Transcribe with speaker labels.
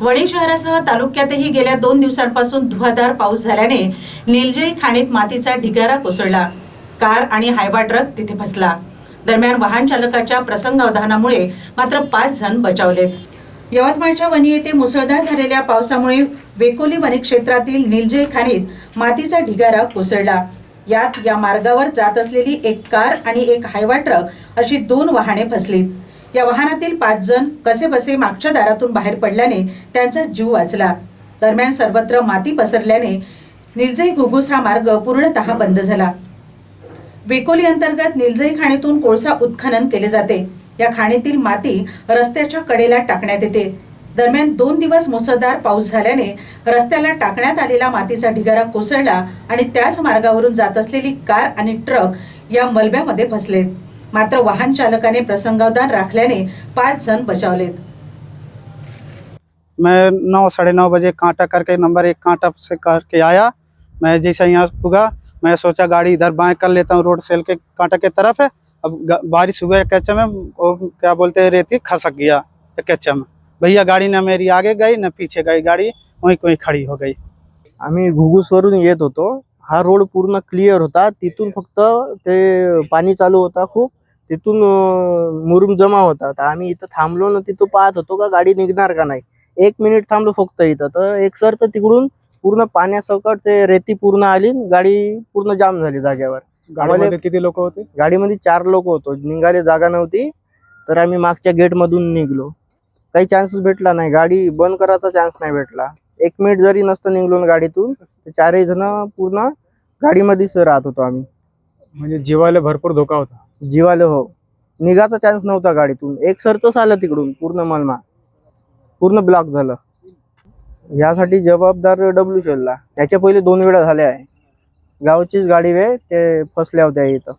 Speaker 1: वणी शहरासह तालुक्यातही गेल्या दोन दिवसांपासून धुवाधार पाऊस झाल्याने निलजई खाणीत मातीचा ढिगारा कोसळला. कार आणि हायवा ट्रक तिथे फसला. दरम्यान वाहन चालकाच्या प्रसंगावधानामुळे मात्र पाच जण बचावलेत. यवतमाळच्या वणी येथे मुसळधार झालेल्या पावसामुळे वेकोली वनक्षेत्रातील निलजई खाणीत मातीचा ढिगारा कोसळला. यात या मार्गावर जात असलेली एक कार आणि एक हायवा ट्रक अशी दोन वाहने फसलीत. या वाहनातील पाच जण कसेबसे मागच्या दारातून बाहेर पडल्याने त्यांचा जीव वाचला. दरम्यान सर्वत्र माती पसरल्याने निलजई घुगुस हा मार्ग पूर्णतः बंद झाला. वेकोली अंतर्गत निलजई खाणीतून कोळसा उत्खनन केले जाते. या खाणीतील माती रस्त्याच्या कडेला टाकण्यात येते. दरम्यान दोन दिवस मुसळधार पाऊस झाल्याने रस्त्याला टाकण्यात आलेला मातीचा ढिगारा कोसळला आणि त्याच मार्गावरून जात असलेली कार आणि ट्रक या मलब्यामध्ये फसलेत मात्र वाहन चालकाने प्रसंगावधान राखल्याने पाच जण बचावलेत.
Speaker 2: मैं नौ साढ़े नौ बजे कांटा करके नंबर एक कांटा से करके आया। मैं जैसे यहाँ पुगा मैं सोचा गाड़ी इधर बाएं कर लेता हूँ रोड सेल के कांटा के तरफ है। अब बारिश हुआ कैचा में वो क्या बोलते हैं रेती खसक गया कैचा में। भैया गाड़ी न मेरी आगे गई न पीछे गई गाड़ी वहीं कोई खड़ी हो गई।
Speaker 3: आम्ही घुगुसवरून येत होतो. हा रोड पूर्ण क्लिअर होता. तिथून फक्त ते पाणी चालू होता खूप. तिथून मुरुम जमा होता. तर आम्ही इथं थांबलो ना तिथं पाहत होतो का गाडी निघणार का नाही. एक मिनिट थांबलो फक्त इथं. तर एक सर तर तिकडून पूर्ण पाण्यासकट ते रेती पूर्ण आली गाडी पूर्ण जाम झाली जागेवर.
Speaker 4: गाडीमध्ये किती लोक होते?
Speaker 3: गाडीमध्ये चार लोक होतो. निघाले जागा नव्हती. तर आम्ही मागच्या गेट मधून निघलो. काही चान्सेस भेटला नाही. गाडी बंद करायचा चान्स नाही भेटला. एक मिनिट जरी नसतं निघलो ना गाडीतून तर चारही जण पूर्ण गाडीमध्येच राहत होतो आम्ही.
Speaker 4: म्हणजे जीवाला भरपूर धोका होता.
Speaker 3: जीवाले हो. निघाचा चान्स नव्हता गाडीतून. एक सरच आलं तिकडून पूर्ण मालमा पूर्ण ब्लॉक झालं. यासाठी जबाबदार डब्ल्यू शेलला याच्या पहिले दोन वेळा झाल्या आहे. गावचीच गाडी वे ते फसल्या होत्या इथं.